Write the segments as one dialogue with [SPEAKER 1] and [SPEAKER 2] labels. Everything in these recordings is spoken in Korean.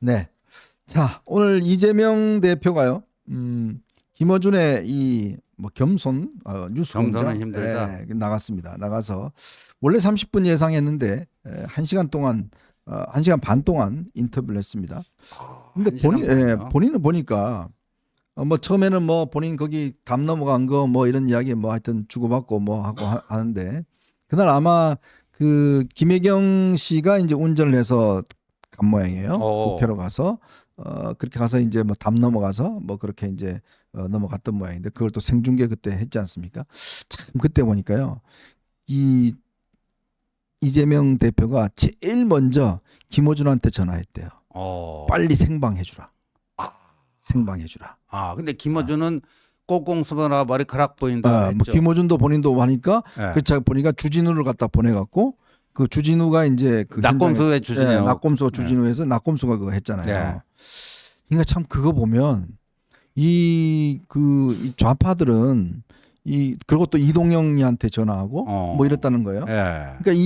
[SPEAKER 1] 네. 자, 오늘 이재명 대표가요. 음, 김어준의 이 뭐 겸손 어, 뉴스
[SPEAKER 2] 겸손은
[SPEAKER 1] 공장,
[SPEAKER 2] 힘들다.
[SPEAKER 1] 예, 나갔습니다. 나가서 원래 30분 예상했는데 에, 1시간 동안 어, 1시간 반 동안 인터뷰를 했습니다. 근데
[SPEAKER 2] 한
[SPEAKER 1] 본인 예? 본인은 보니까 어, 뭐 처음에는 뭐 본인 거기 담 넘어간 거 뭐 이런 이야기 뭐 하여튼 주고받고 뭐 하고 하, 하는데 그날 아마 그 김혜경 씨가 이제 운전을 해서 간 모양이에요.
[SPEAKER 2] 어.
[SPEAKER 1] 국회로 가서 어 그렇게 가서 이제 뭐 담 넘어가서 뭐 그렇게 이제 어, 넘어갔던 모양인데 그걸 또 생중계 그때 했지 않습니까? 참 그때 보니까요. 이 이재명 대표가 제일 먼저 김어준한테 전화했대요.
[SPEAKER 2] 어.
[SPEAKER 1] 빨리 생방해 주라. 생방해 주라.
[SPEAKER 2] 아 근데 김어준은 꼭공수보라 머리카락 보인다
[SPEAKER 1] 아, 뭐
[SPEAKER 2] 했죠.
[SPEAKER 1] 김어준도 본인도 하니까
[SPEAKER 2] 예.
[SPEAKER 1] 그차 보니까 주진우를 갖다 보내갖고 그 주진우가 이제 그
[SPEAKER 2] 낙검수의
[SPEAKER 1] 현장에-
[SPEAKER 2] 주진우.
[SPEAKER 1] 예, 낙검수 주진우에서 낙검수가 그거 했잖아요.
[SPEAKER 2] 네.
[SPEAKER 1] 그러니까 참 그거 보면 이그 좌파들은 이 그리고 또 이동영이한테 전화하고
[SPEAKER 2] 어.
[SPEAKER 1] 뭐 이랬다는 거예요.
[SPEAKER 2] 예.
[SPEAKER 1] 그러니까 이,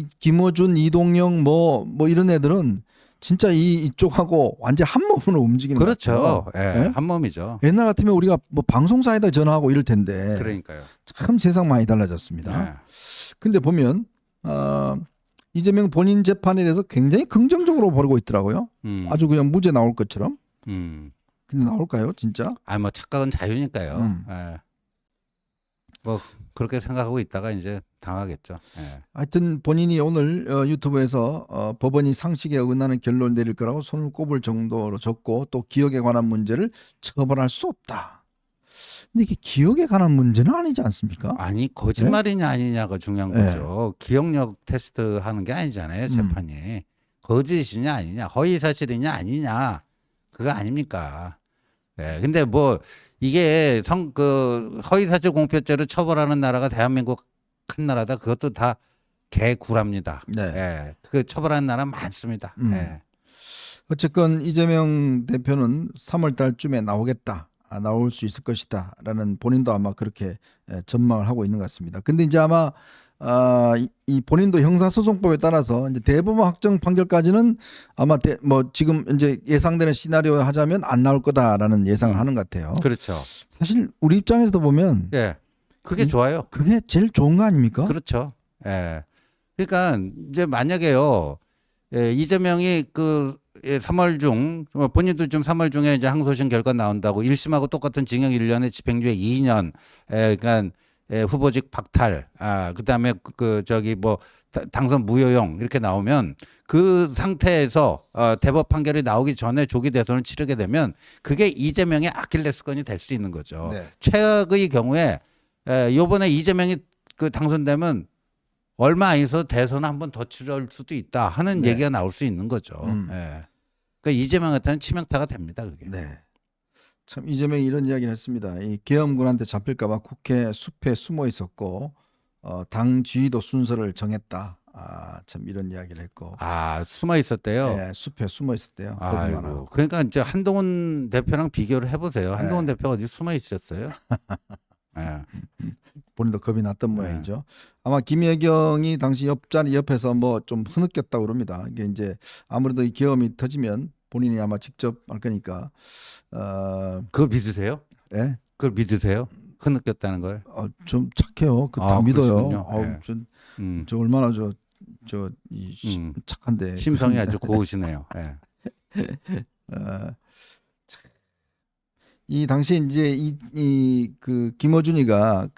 [SPEAKER 1] 이 김어준, 이동영 뭐뭐 이런 애들은 진짜 이 이쪽하고 완전 한 몸으로 움직이는 것
[SPEAKER 2] 그렇죠. 예.
[SPEAKER 1] 예?
[SPEAKER 2] 한 몸이죠.
[SPEAKER 1] 옛날 같으면 우리가 뭐 방송사에다 전화하고 이럴 텐데
[SPEAKER 2] 그러니까요.
[SPEAKER 1] 참 세상 많이 달라졌습니다.
[SPEAKER 2] 예.
[SPEAKER 1] 근데 보면 어, 이재명 본인 재판에 대해서 굉장히 긍정적으로 보고 있더라고요.
[SPEAKER 2] 음.
[SPEAKER 1] 아주 그냥 무죄 나올 것처럼.
[SPEAKER 2] 음.
[SPEAKER 1] 근데 나올까요, 진짜?
[SPEAKER 2] 아 뭐 착각은 자유니까요.
[SPEAKER 1] 음.
[SPEAKER 2] 예. 뭐 그렇게 생각하고 있다가 이제 당하겠죠. 예.
[SPEAKER 1] 하여튼 본인이 오늘 어, 유튜브에서 어, 법원이 상식에 어긋나는 결론을 내릴 거라고 손을 꼽을 정도로 적고 또 기억에 관한 문제를 처벌할 수 없다. 근데 이게 기억에 관한 문제는 아니지 않습니까?
[SPEAKER 2] 아니 거짓말이냐 아니냐가 중요한
[SPEAKER 1] 네.
[SPEAKER 2] 거죠. 기억력 테스트 하는 게 아니잖아요.
[SPEAKER 1] 음.
[SPEAKER 2] 재판이 거짓이냐 아니냐, 허위 사실이냐 아니냐 그거 아닙니까? 예. 근데 뭐 이게 성 그 허위 사실 공표죄로 처벌하는 나라가 대한민국 한 나라다. 그것도 다 개구랍니다.
[SPEAKER 1] 네.
[SPEAKER 2] 예. 그 처벌하는 나라 많습니다.
[SPEAKER 1] 음.
[SPEAKER 2] 예.
[SPEAKER 1] 어쨌건 이재명 대표는 3월 달쯤에 나오겠다. 아, 나올 수 있을 것이다라는 본인도 아마 그렇게 예, 전망을 하고 있는 것 같습니다. 근데 이제 아마 아, 이- 이 본인도 형사소송법에 따라서 이제 대법원 확정 판결까지는 아마 대, 뭐 지금 이제 예상되는 시나리오 하자면 안 나올 거다라는 예상을
[SPEAKER 2] 음.
[SPEAKER 1] 하는 것 같아요.
[SPEAKER 2] 그렇죠.
[SPEAKER 1] 사실 우리 입장에서도 보면
[SPEAKER 2] 예. 그게
[SPEAKER 1] 이-
[SPEAKER 2] 좋아요.
[SPEAKER 1] 그게 제일 좋은 거 아닙니까?
[SPEAKER 2] 그렇죠. 예. 그러니까 이제 만약에요. 예, 이재명이 그 예, 3월 중 어, 본인도 좀 3월 중에 이제 항소심 결과 나온다고 1심하고 똑같은 징역 1년에 집행유예 2년. 예, 그러니까 예, 후보직 박탈. 아, 그다음에 그, 그 저기 뭐 다- 당선 무효용 이렇게 나오면 그 상태에서 어, 대법 판결이 나오기 전에 조기 대선을 치르게 되면 그게 이재명의 아킬레스건이 될 수 있는 거죠.
[SPEAKER 1] 네.
[SPEAKER 2] 최악의 경우에 에, 요번에 이재명이 그 당선되면 얼마 안 있어 대선 한 번 더 치를 수도 있다 하는
[SPEAKER 1] 네.
[SPEAKER 2] 얘기가 나올 수 있는 거죠.
[SPEAKER 1] 음.
[SPEAKER 2] 예. 그러니까 이재명한테는 치명타가 됩니다. 그게.
[SPEAKER 1] 네. 참 이재명이 이런 이야기를 했습니다. 이 계엄군한테 잡힐까봐 국회 숲에 숨어 있었고 어, 당 지휘도 순서를 정했다. 아, 참 이런 이야기를 했고
[SPEAKER 2] 아 숨어 있었대요.
[SPEAKER 1] 네, 숲에 숨어 있었대요.
[SPEAKER 2] 아이고. 그러니까 이제 한동훈 대표랑 비교를 해보세요. 한동훈
[SPEAKER 1] 네.
[SPEAKER 2] 대표가 어디 숨어 있었어요? 예.
[SPEAKER 1] 본인도 겁이 났던
[SPEAKER 2] 네.
[SPEAKER 1] 모양이죠. 아마 김혜경이 당시 옆자리 옆에서 뭐 좀 흐느꼈다고 그럽니다. 이게 이제 아무래도 이 계엄이 터지면 본인이 아마 직접 할 거니까 어,
[SPEAKER 2] 그걸 믿으세요?
[SPEAKER 1] 예?
[SPEAKER 2] 그걸 믿으세요? 흐느꼈다는 걸?
[SPEAKER 1] 어, 좀 착해요. 그다
[SPEAKER 2] 아,
[SPEAKER 1] 믿어요.
[SPEAKER 2] 그러시군요.
[SPEAKER 1] 아우,
[SPEAKER 2] 예.
[SPEAKER 1] 저,
[SPEAKER 2] 음.
[SPEAKER 1] 저 얼마나 저 저이
[SPEAKER 2] 음.
[SPEAKER 1] 착한데
[SPEAKER 2] 심성이 아주 고우시네요. 예.
[SPEAKER 1] 어, 참. 이 당시에 이제 이 이 그 김어준이가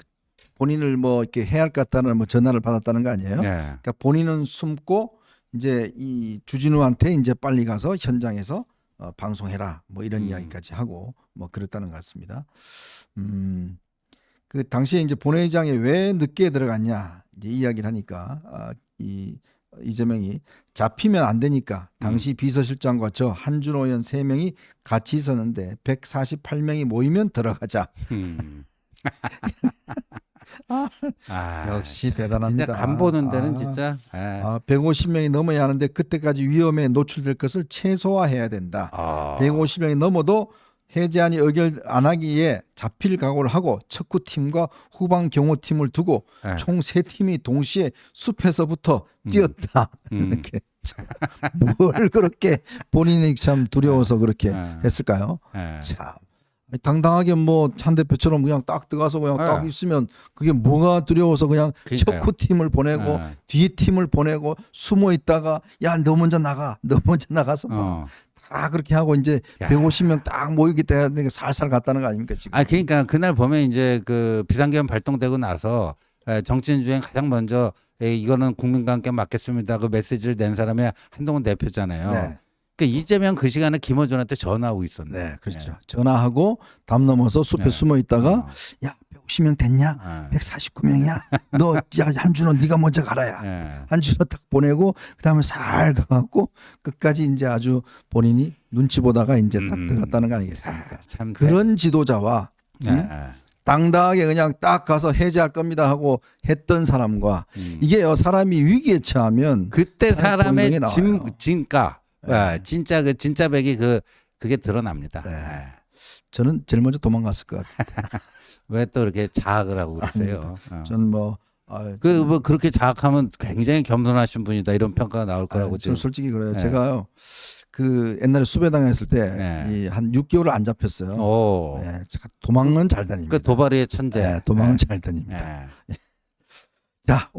[SPEAKER 1] 본인을 뭐 이렇게 해야 할 것 같다는 뭐 전화를 받았다는 거 아니에요?
[SPEAKER 2] 예.
[SPEAKER 1] 그러니까 본인은 숨고 이제 이 주진우한테 이제 빨리 가서 현장에서 어, 방송해라 뭐 이런
[SPEAKER 2] 음.
[SPEAKER 1] 이야기까지 하고 뭐 그랬다는 것 같습니다. 음. 그 당시에 이제 본회의장에 왜 늦게 들어갔냐 이제 이야기를 하니까 아, 이 이재명이 잡히면 안 되니까 당시 비서실장과 저 한준호 의원 세 명이 같이 있었는데 148명이 모이면 들어가자.
[SPEAKER 2] 음.
[SPEAKER 1] 아,
[SPEAKER 2] 아,
[SPEAKER 1] 역시 대단합니다.
[SPEAKER 2] 진짜 간 보는 데는
[SPEAKER 1] 아.
[SPEAKER 2] 진짜. 예.
[SPEAKER 1] 아, 150명이 넘어야 하는데 그때까지 위험에 노출될 것을 최소화해야 된다.
[SPEAKER 2] 아.
[SPEAKER 1] 150명이 넘어도 해제안이 의결 안 하기에 잡힐 각오를 하고 척구팀과 후방 경호팀을 두고
[SPEAKER 2] 예.
[SPEAKER 1] 총세 팀이 동시에 숲에서부터
[SPEAKER 2] 음.
[SPEAKER 1] 뛰었다.
[SPEAKER 2] 음.
[SPEAKER 1] 이렇게 뭘 그렇게 본인이 참 두려워서 그렇게
[SPEAKER 2] 네.
[SPEAKER 1] 했을까요?
[SPEAKER 2] 예.
[SPEAKER 1] 참 당당하게 뭐 찬 대표처럼 그냥 딱 들어가서 그냥
[SPEAKER 2] 네.
[SPEAKER 1] 딱 있으면 그게 뭐가 두려워서 그냥. 척후 팀을 보내고
[SPEAKER 2] 예.
[SPEAKER 1] 뒤에 팀을 보내고 숨어 있다가 야 너 먼저 나가 너 먼저 나가서 막
[SPEAKER 2] 어.
[SPEAKER 1] 다 그렇게 하고 이제
[SPEAKER 2] 야.
[SPEAKER 1] 150명 딱 돼야 되니까 살살 갔다는 거 아닙니까 지금?
[SPEAKER 2] 아 그러니까 그날 보면 이제 그 비상계엄 발동되고 나서 에, 정치인 중에 가장 먼저 에, 이거는 국민과 함께 맡겠습니다. 그 메시지를 낸 사람이 한동훈 대표잖아요.
[SPEAKER 1] 네.
[SPEAKER 2] 그 이재명 그 시간에 김어준한테 전화하고 있었네.
[SPEAKER 1] 네, 그렇죠. 전화하고 담 넘어서 숲에
[SPEAKER 2] 네.
[SPEAKER 1] 숨어 있다가
[SPEAKER 2] 어.
[SPEAKER 1] 야 150명 됐냐?
[SPEAKER 2] 예.
[SPEAKER 1] 149명이야. 너 야 한준호 네가 먼저 가라야.
[SPEAKER 2] 예.
[SPEAKER 1] 한준호 딱 보내고 그다음에 살 가갖고 끝까지 이제 아주 본인이 눈치 보다가 이제 딱
[SPEAKER 2] 음.
[SPEAKER 1] 들어갔다는 거 아니겠습니까?
[SPEAKER 2] 아, 참
[SPEAKER 1] 그런 지도자와
[SPEAKER 2] 예.
[SPEAKER 1] 음? 당당하게 그냥 딱 가서 해제할 겁니다 하고 했던 사람과
[SPEAKER 2] 음.
[SPEAKER 1] 이게요 사람이 위기에 처하면
[SPEAKER 2] 그때
[SPEAKER 1] 사람
[SPEAKER 2] 사람의
[SPEAKER 1] 나와요.
[SPEAKER 2] 진가,
[SPEAKER 1] 네.
[SPEAKER 2] 아, 진짜 그 진짜 백이 그 그게 드러납니다.
[SPEAKER 1] 네. 저는 제일 먼저 도망갔을 것 같아요.
[SPEAKER 2] 왜 또 이렇게 자학을 하고 그러세요? 어.
[SPEAKER 1] 저는 뭐 아,
[SPEAKER 2] 그뭐 그렇게 자학하면 굉장히 겸손하신 분이다 이런 평가가 나올 거라고
[SPEAKER 1] 아,
[SPEAKER 2] 지금.
[SPEAKER 1] 저는 솔직히 그래요.
[SPEAKER 2] 네.
[SPEAKER 1] 제가요 그 옛날에 수배당 했을 때
[SPEAKER 2] 네.
[SPEAKER 1] 이한 6개월 안 잡혔어요.
[SPEAKER 2] 오.
[SPEAKER 1] 네, 제가 도망은 잘 다닙니다.
[SPEAKER 2] 그 도발의 천재.
[SPEAKER 1] 네, 도망은 잘 다닙니다.
[SPEAKER 2] 예.
[SPEAKER 1] 자.